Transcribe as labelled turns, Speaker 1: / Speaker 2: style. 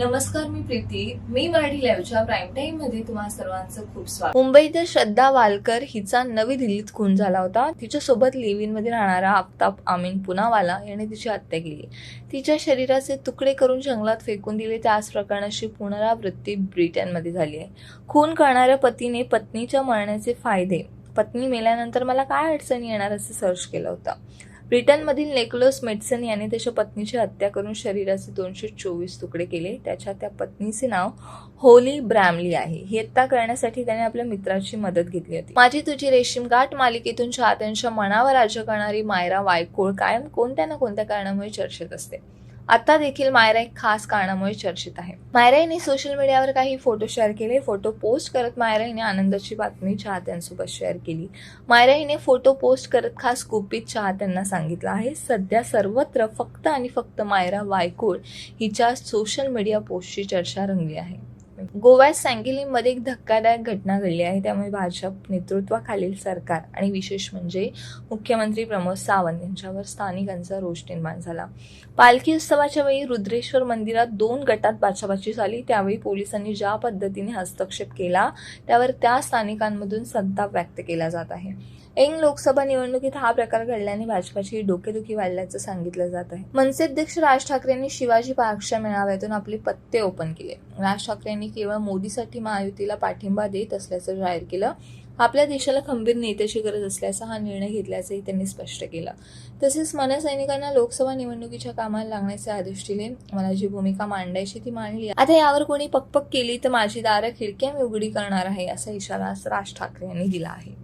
Speaker 1: नमस्कार मी प्रीती. मी मराठी लाईव्हच्या प्राईम टाइममध्ये तुम्हा सर्वांचं खूप स्वागत. मुंबईत श्रद्धा वालकर हिचा नवी दिल्लीत खून झाला होता. तिच्या सोबत लिव्हिनमध्ये राहणारा आफताब आमीन पुनावाला याने तिची हत्या केली. तिच्या शरीराचे तुकडे करून जंगलात फेकून दिले. त्याच प्रकरणाची पुनरावृत्ती ब्रिटनमध्ये झाली आहे. खून करणाऱ्या पतीने पत्नीच्या मरण्याचे फायदे. पत्नी मेल्यानंतर मला काय अडचणी येणार असं सर्च केलं होतं. ब्रिटनमधील नेक्लोस मेडसन याने त्याच्या पत्नीची हत्या करून शरीराचे दोनशे चोवीस तुकडे केले. त्याच्या त्या पत्नीचे नाव होली ब्रॅमली आहे. ही हत्या करण्यासाठी त्याने आपल्या मित्राची मदत घेतली होती. माझी तुझी रेशीम गाठ मालिकेतून चाहत्यांच्या मनावर राज्य करणारी मायरा वायकोळ कायम कोणत्या ना कोणत्या कारणामुळे चर्चेत असते. आता देखील मायरा एक खास कारणामुळे चर्चेत आहे. मायरा हिने सोशल मीडियावर काही फोटो शेअर केले. फोटो पोस्ट करत मायरा हिने आनंदाची बातमी चाहत्यांसोबत शेअर केली. मायरा हिने फोटो पोस्ट करत खास गुपित चाहत्यांना सांगितलं आहे. सध्या सर्वत्र फक्त आणि फक्त मायरा वायकोळ हिच्या सोशल मीडिया पोस्टची चर्चा रंगली आहे. गोव्यात सँगिलीमध्ये एक धक्कादायक घटना घडली आहे. त्यामुळे भाजप नेतृत्वाखालील सरकार आणि विशेष म्हणजे मुख्यमंत्री प्रमोद सावंत यांच्यावर स्थानिकांचा रोष निर्माण झाला. पालखी उत्सवाच्या वेळी रुद्रेश्वर मंदिरात दोन गटात बाचाबाची झाली. त्यावेळी पोलिसांनी ज्या पद्धतीने हस्तक्षेप केला त्यावर त्या स्थानिकांमधून संताप व्यक्त केला जात आहे. ऐन लोकसभा निवडणुकीत हा प्रकार घडल्याने भाजपाची डोकेदुखी वाढल्याचं सांगितलं जात आहे. मनसे अध्यक्ष राज ठाकरेंनी शिवाजी पार्कच्या मेळाव्यातून आपले पत्ते ओपन केले. राज ठाकरेंनी केवळ मोदीसाठी महायुतीला पाठिंबा देत असल्याचं जाहीर केलं. आपल्या देशाला खंबीर नेत्याची गरज असल्याचा हा निर्णय घेतल्याचंही त्यांनी स्पष्ट केलं. तसेच मनसैनिकांना लोकसभा निवडणुकीच्या कामाला लागण्याचे आदेश दिले. मला जी भूमिका मांडायची ती मांडली. आता यावर कोणी पकपक केली तर माझी दारं खिडक्या मी उघडी करणार आहे असा इशारा राज ठाकरे यांनी दिला आहे.